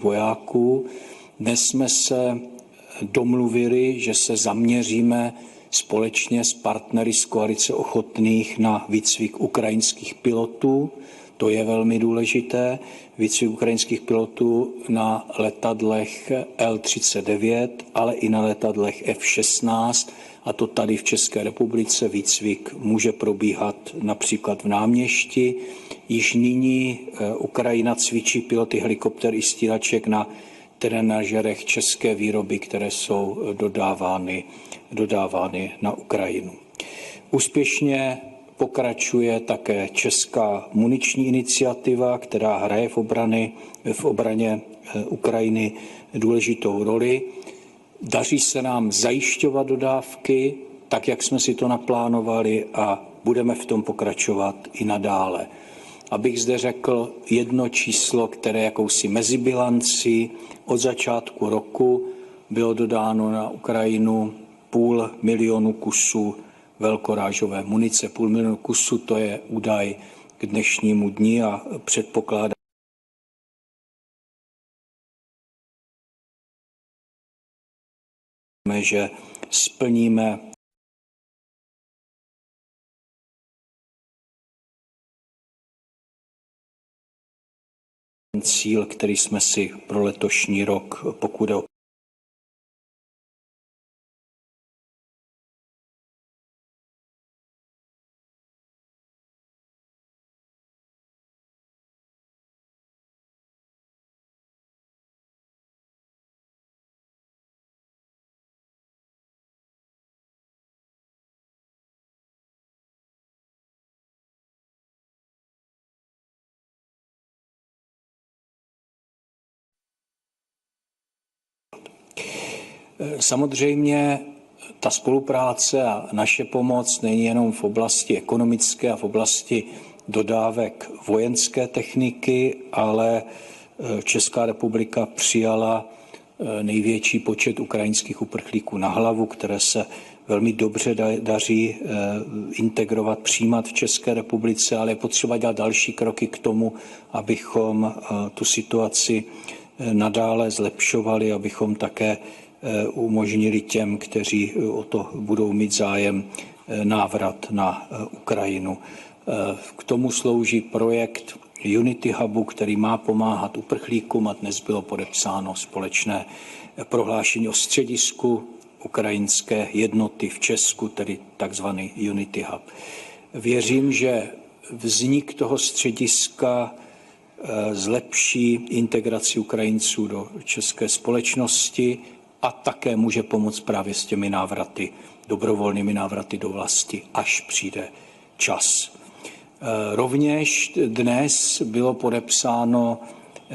vojáků. Dnes jsme se domluvili, že se zaměříme společně s partnery z koalice ochotných na výcvik ukrajinských pilotů. To je velmi důležité. Výcvik ukrajinských pilotů na letadlech L-39, ale i na letadlech F-16. A to tady v České republice výcvik může probíhat například v náměšti. Již nyní Ukrajina cvičí piloty helikopter i stíhaček na trenažerech české výroby, které jsou dodávány, dodávány na Ukrajinu. Úspěšně pokračuje také česká muniční iniciativa, která hraje v, obrany, v obraně Ukrajiny důležitou roli. Daří se nám zajišťovat dodávky, tak jak jsme si to naplánovali a budeme v tom pokračovat i nadále. Abych zde řekl jedno číslo, které jakousi mezibilanci od začátku roku bylo dodáno na Ukrajinu půl milionu kusů velkorážové munice. Půl milionu kusů to je údaj k dnešnímu dni a předpokládá že splníme cíl, který jsme si pro letošní rok, pokud o Samozřejmě ta spolupráce a naše pomoc není jenom v oblasti ekonomické a v oblasti dodávek vojenské techniky, ale Česká republika přijala největší počet ukrajinských uprchlíků na hlavu, které se velmi dobře daří integrovat, přijímat v České republice, ale je potřeba dělat další kroky k tomu, abychom tu situaci nadále zlepšovali, abychom také umožnili těm, kteří o to budou mít zájem, návrat na Ukrajinu. K tomu slouží projekt Unity Hubu, který má pomáhat uprchlíkům a dnes bylo podepsáno společné prohlášení o středisku ukrajinské jednoty v Česku, tedy takzvaný Unity Hub. Věřím, že vznik toho střediska zlepší integraci Ukrajinců do české společnosti a také může pomoct právě s těmi návraty, dobrovolnými návraty do vlasti, až přijde čas. Rovněž dnes bylo podepsáno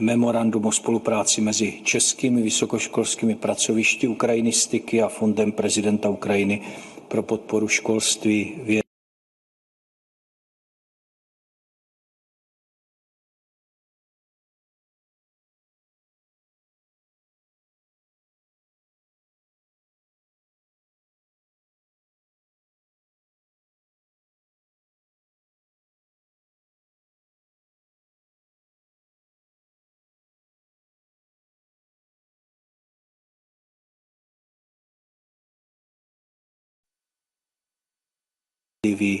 memorandum o spolupráci mezi českými vysokoškolskými pracovišti Ukrajinistiky a Fondem prezidenta Ukrajiny pro podporu školství, vědy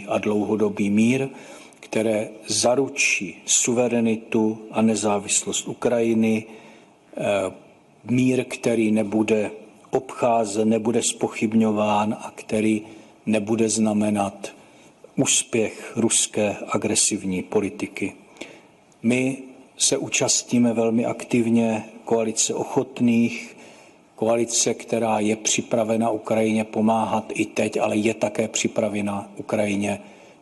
a dlouhodobý mír, které zaručí suverenitu a nezávislost Ukrajiny, mír, který nebude obcházen, nebude spochybňován a který nebude znamenat úspěch ruské agresivní politiky. My se účastníme velmi aktivně koalice ochotných, koalice, která je připravena Ukrajině pomáhat i teď, ale je také připravena Ukrajině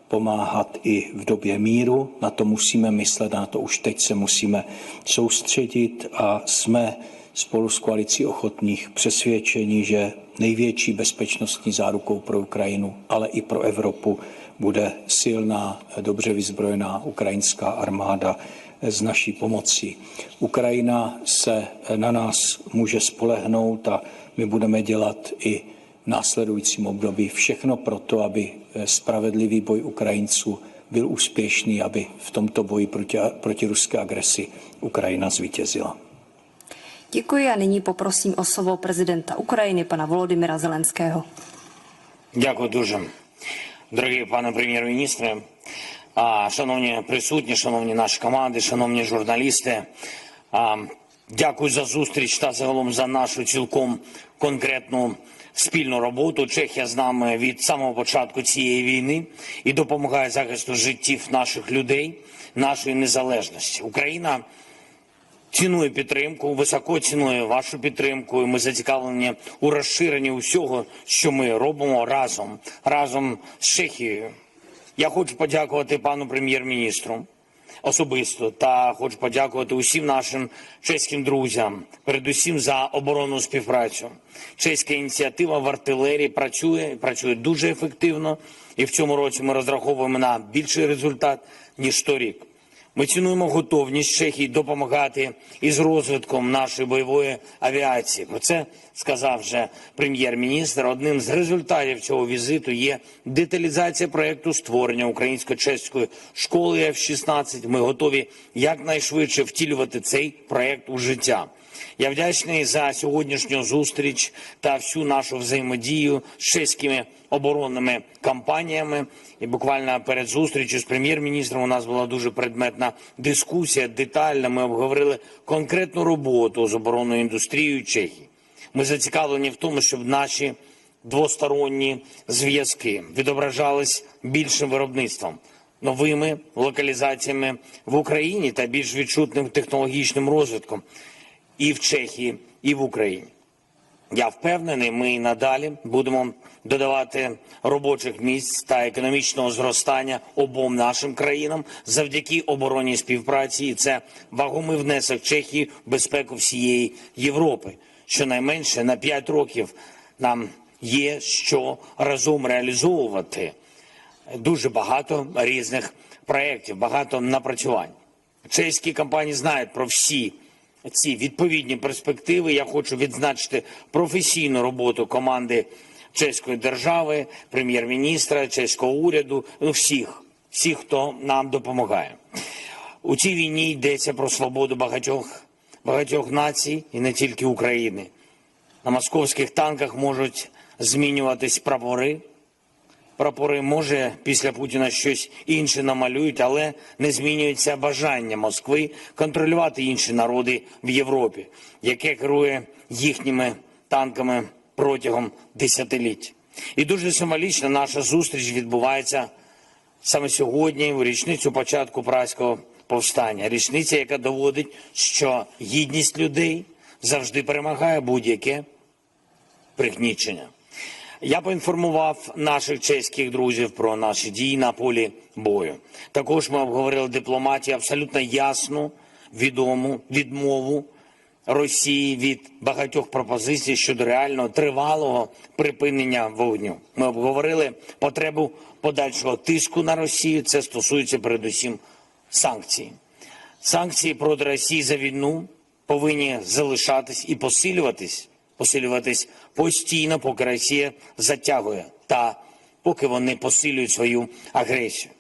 pomáhat i v době míru. Na to musíme myslet na to už teď se musíme soustředit a jsme spolu s koalicí ochotných přesvědčení, že největší bezpečnostní zárukou pro Ukrajinu, ale i pro Evropu bude silná, dobře vyzbrojená ukrajinská armáda s naší pomocí. Ukrajina se na nás může spolehnout a my budeme dělat i v následujícím období všechno pro to, aby spravedlivý boj Ukrajinců byl úspěšný, aby v tomto boji proti, proti ruské agresi Ukrajina zvítězila. Děkuji a nyní poprosím o slovo prezidenta Ukrajiny, pana Volodymyra Zelenského. Děkuji dužem. Drahý pane premiér ministře, Шановні присутні, шановні наші команди, шановні журналісти. Дякую за зустріч та загалом за нашу цілком конкретну спільну роботу. Чехія з нами від самого початку цієї війни і допомагає захисту життів наших людей, нашої незалежності. Україна цінує підтримку, високо цінує вашу підтримку. і Ми зацікавлені у розширенні усього, що ми робимо разом, разом з Чехією. Я хочу подякувати пану прем'єр-міністру особисто та хочу подякувати усім нашим чеським друзям, передусім за оборонну співпрацю. Чеська ініціатива в артилерії працює, працює дуже ефективно, і в цьому році ми розраховуємо на більший результат ніж торік. Ми цінуємо готовність Чехії допомагати із розвитком нашої бойової авіації. Про це сказав вже прем'єр-міністр. Одним з результатів цього візиту є деталізація проекту створення українсько-чеської школи F-16. Ми готові якнайшвидше втілювати цей проект у життя. Я вдячний за сьогоднішню зустріч та всю нашу взаємодію з чеськими оборонними компаніями. І буквально перед зустрічю з прем'єр-міністром у нас була дуже предметна дискусія, детальна. Ми обговорили конкретну роботу з оборонною індустрією Чехії. Ми зацікавлені в тому, щоб наші двосторонні зв'язки відображались більшим виробництвом, новими локалізаціями в Україні та більш відчутним технологічним розвитком і в Чехії, і в Україні. Я впевнений, ми і надалі будемо додавати робочих місць та економічного зростання обом нашим країнам завдяки оборонній співпраці. І це вагомий внесок Чехії в безпеку всієї Європи. Щонайменше на 5 років нам є що разом реалізовувати дуже багато різних проєктів, багато напрацювань. Чеські компанії знають про всі ці відповідні перспективи. Я хочу відзначити професійну роботу команди чеської держави, прем'єр-міністра, чеського уряду, ну всіх, всіх, хто нам допомагає. У цій війні йдеться про свободу багатьох, багатьох націй і не тільки України. На московських танках можуть змінюватись прапори. Прапори може після Путіна щось інше намалюють, але не змінюється бажання Москви контролювати інші народи в Європі, яке керує їхніми танками протягом десятиліть. І дуже символічно наша зустріч відбувається саме сьогодні, у річницю початку праського повстання. Річниця, яка доводить, що гідність людей завжди перемагає будь-яке пригнічення. Я поінформував наших чеських друзів про наші дії на полі бою. Також ми обговорили дипломатію абсолютно ясну, відому відмову Росії від багатьох пропозицій щодо реального тривалого припинення вогню. Ми обговорили потребу подальшого тиску на Росію. Це стосується передусім санкцій. Санкції проти Росії за війну повинні залишатись і посилюватись посилюватись постійно, поки Росія затягує та поки вони посилюють свою агресію.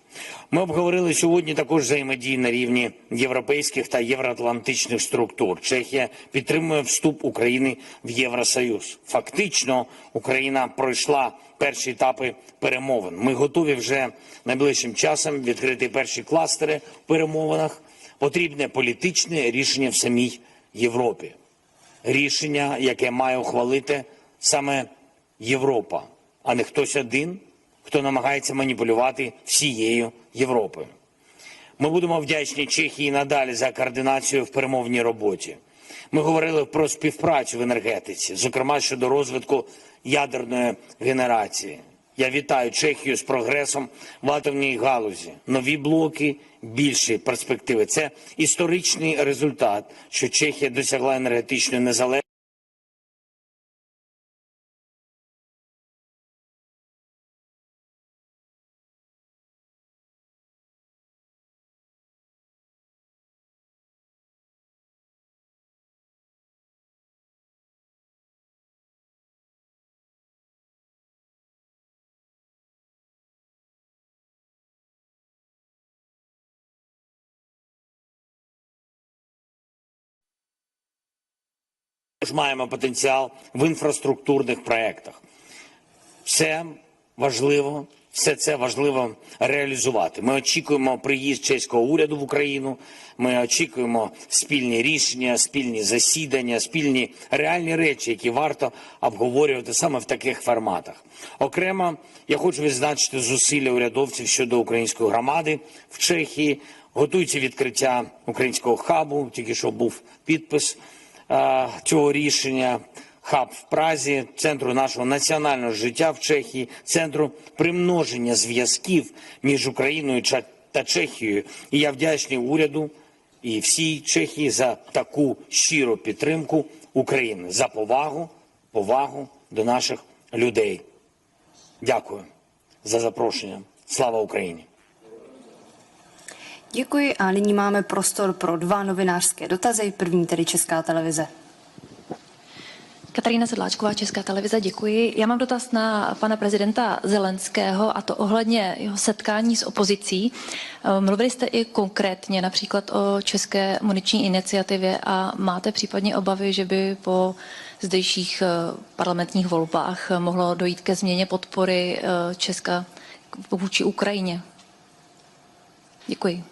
Ми обговорили сьогодні також взаємодії на рівні європейських та євроатлантичних структур. Чехія підтримує вступ України в Євросоюз. Фактично, Україна пройшла перші етапи перемовин. Ми готові вже найближчим часом відкрити перші кластери в перемовинах. Потрібне політичне рішення в самій Європі рішення, яке має ухвалити саме Європа, а не хтось один, хто намагається маніпулювати всією Європою. Ми будемо вдячні Чехії надалі за координацію в перемовній роботі. Ми говорили про співпрацю в енергетиці, зокрема щодо розвитку ядерної генерації. Я вітаю Чехію з прогресом в атомній галузі. Нові блоки, більші перспективи. Це історичний результат, що Чехія досягла енергетичної незалежності. Також маємо потенціал в інфраструктурних проєктах. Все важливо, все це важливо реалізувати. Ми очікуємо приїзд чеського уряду в Україну. Ми очікуємо спільні рішення, спільні засідання, спільні реальні речі, які варто обговорювати саме в таких форматах. Окремо я хочу відзначити зусилля урядовців щодо української громади в Чехії. Готується відкриття українського хабу. Тільки що був підпис цього рішення. Хаб в Празі, центру нашого національного життя в Чехії, центру примноження зв'язків між Україною та Чехією. І я вдячний уряду і всій Чехії за таку щиру підтримку України, за повагу, повагу до наших людей. Dякую za запрошення. Слава Україні! Děkuji a nyní máme prostor pro dva novinářské dotazy. První tedy Česká televize. Katarína Sedláčková, Česká televize, děkuji. Já mám dotaz na pana prezidenta Zelenského a to ohledně jeho setkání s opozicí. Eh, Mluvili jste i konkrétně například o české muniční iniciativě a máte případně obavy, že by po zdejších eh, parlamentních volbách mohlo dojít ke změně podpory eh, Česka vůči Ukrajině? Děkuji.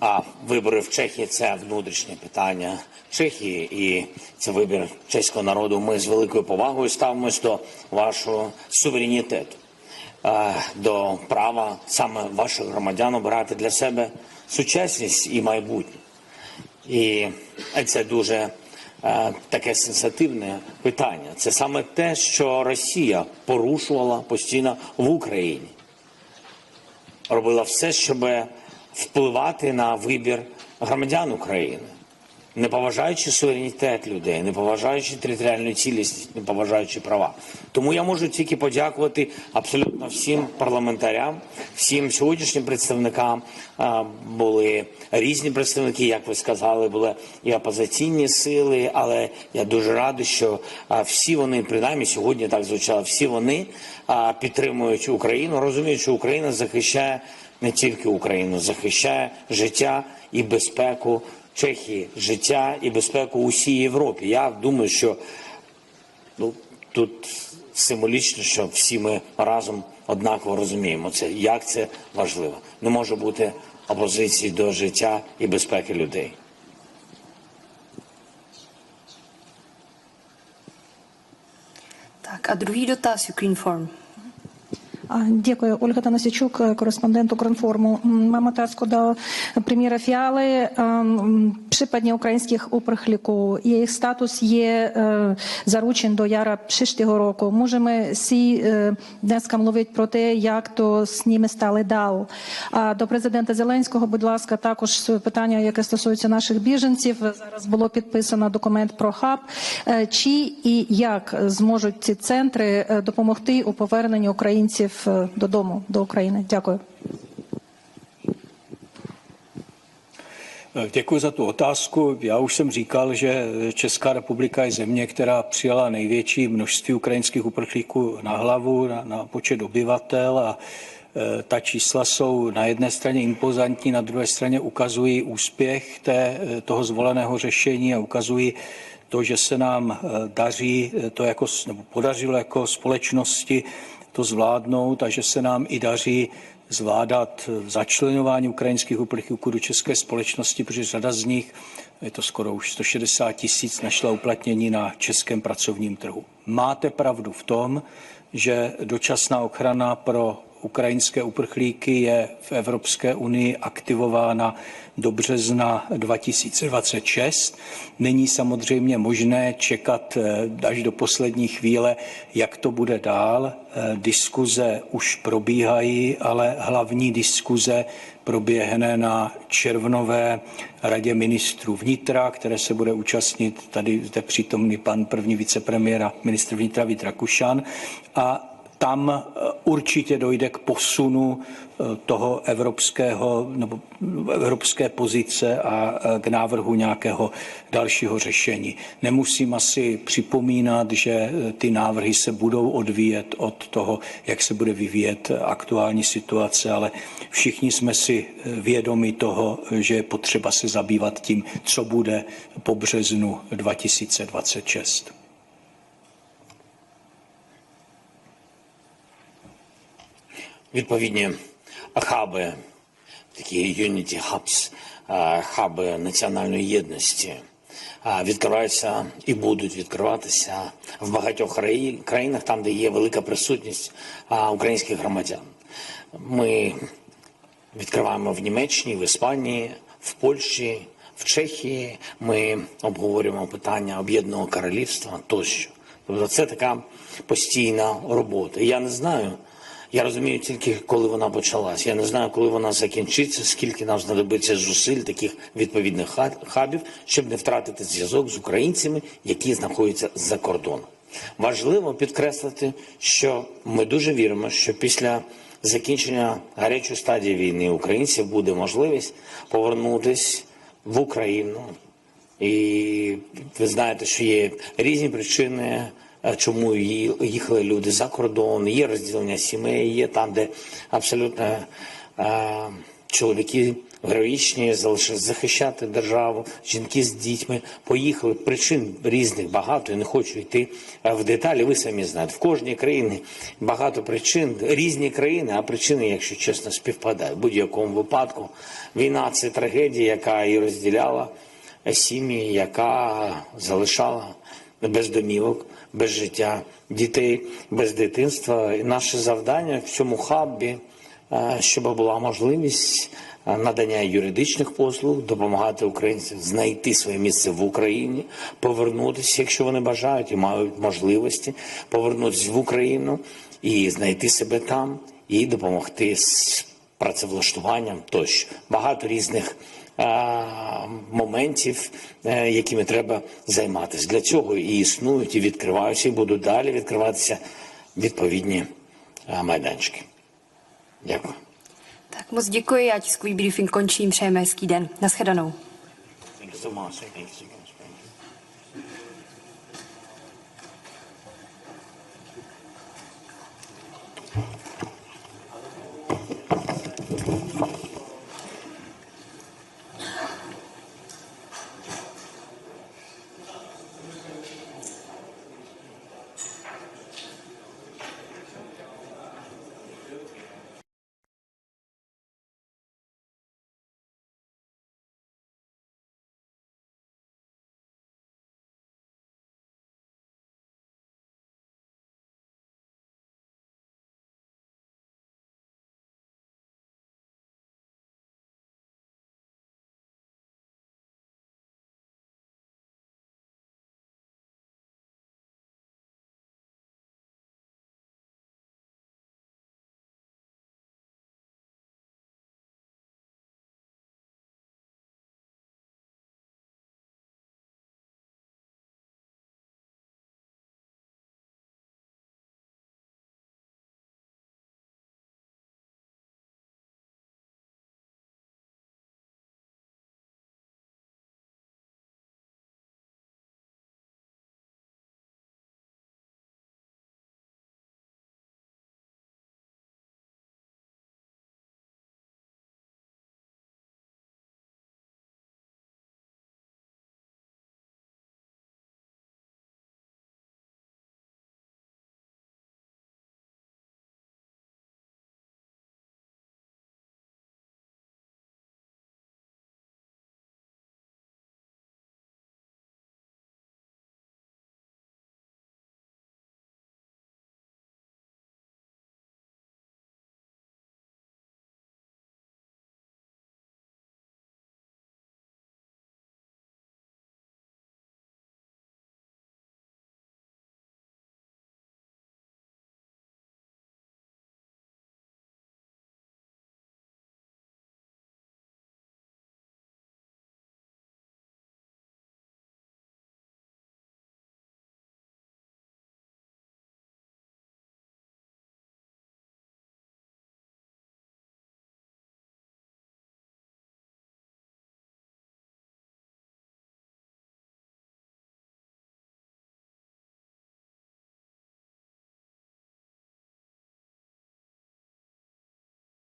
А вибори в Чехії це внутрішнє питання Чехії, і це вибір чеського народу. Ми з великою повагою ставимось до вашого суверенітету, е, до права саме ваших громадян обирати для себе сучасність і майбутнє. І це дуже е, таке сенситивне питання. Це саме те, що Росія порушувала постійно в Україні робила все, щоб впливати на вибір громадян України, не поважаючи суверенітет людей, не поважаючи територіальну цілісність, не поважаючи права. Тому я можу тільки подякувати абсолютно всім парламентарям, всім сьогоднішнім представникам. Були різні представники, як ви сказали, були і опозиційні сили, але я дуже радий, що всі вони, принаймні сьогодні так звучало, всі вони підтримують Україну, розуміють, що Україна захищає не тільки Україну, захищає життя і безпеку Чехії, життя і безпеку усій Європі. Я думаю, що ну, тут символічно, що всі ми разом однаково розуміємо це, як це важливо. Не може бути опозиції до життя і безпеки людей. Tak a druhý dotaz, Ukrinform. А, Дякую, Ольга Танасічук, кореспондент Укрінформу. М, Mam otázku do premiéra Fialy. М, Případně українських uprchlíků, jejich status je е, zaručen do jara příštího roku. Můžeme si е, dneska про те, як то з ними стали дал. А до президента Зеленського, будь ласка, також питання, яке стосується наших біженців. Зараз було підписано документ про хаб. Е, Чи і як зможуть ці центри е, допомогти у поверненні українців е, додому до України? Дякую. Děkuji za tu otázku. Já už jsem říkal, že Česká republika je země, která přijala největší množství ukrajinských uprchlíků na hlavu, na, na počet obyvatel a e, ta čísla jsou na jedné straně impozantní, na druhé straně ukazují úspěch té, toho zvoleného řešení a ukazují to, že se nám e, daří e, to jako, nebo podařilo jako společnosti to zvládnout a že se nám i daří zvládat začlenování ukrajinských uprchlíků do české společnosti, protože řada z nich, je to skoro už 160 tisíc, našla uplatnění na českém pracovním trhu. Máte pravdu v tom, že dočasná ochrana pro ukrajinské uprchlíky je v Evropské unii aktivována do března 2026. Není samozřejmě možné čekat eh, až do poslední chvíle, jak to bude dál. Eh, Diskuze už probíhají, ale hlavní diskuze proběhne na červnové radě ministrů vnitra, které se bude účastnit tady zde přítomný pan první vicepremiér a ministr vnitra Vít Rakušan. A tam eh, určitě dojde k posunu eh, toho evropského nebo evropské pozice a eh, k návrhu nějakého dalšího řešení. Nemusím asi připomínat, že ty návrhy se budou odvíjet od toho, jak se bude vyvíjet aktuální situace, ale všichni jsme si vědomi toho, že je potřeba se zabývat tím, co bude po březnu 2026. Відповідні хаби, такі unity hubs, хаби національної єдності відкриваються і будуть відкриватися в багатьох країнах, там, де є велика присутність українських громадян. Ми відкриваємо в Німеччині, в Іспанії, в Польщі, в Чехії. Ми обговорюємо питання об'єднаного королівства тощо. Тобто це така постійна робота. Я не знаю. Я розумію тільки, коли вона почалась. Я не знаю, коли вона закінчиться, скільки нам знадобиться зусиль таких відповідних хабів, щоб не втратити зв'язок з українцями, які знаходяться за кордоном. Важливо підкреслити, що ми дуже віримо, що після закінчення гарячої стадії війни українців буде можливість повернутися в Україну. І ви знаєте, що є різні причини, чому ї- їхали люди за кордон, є розділення сімей, є там, де абсолютно е, чоловіки героїчні залишили захищати державу, жінки з дітьми поїхали. Причин різних багато. Я не хочу йти е, в деталі. Ви самі знаєте, в кожній країні багато причин, різні країни, а причини, якщо чесно, співпадають. В будь-якому випадку війна це трагедія, яка і розділяла сім'ї, яка залишала без домівок, без життя дітей, без дитинства. І наше завдання в цьому хабі, е, щоб була можливість е, надання юридичних послуг, допомагати українцям знайти своє місце в Україні, повернутися, якщо вони бажають і мають можливості, повернутися в Україну і знайти себе там, і допомогти з працевлаштуванням тощо. Багато різних моментів, е, якими треба займатися. Для цього і існують, і відкриваються, і будуть далі відкриватися відповідні майданчики. Дякую. Tak moc děkuji, já tiskový briefing končím, přejeme hezký den. Naschledanou. Thank you so much. Thank you.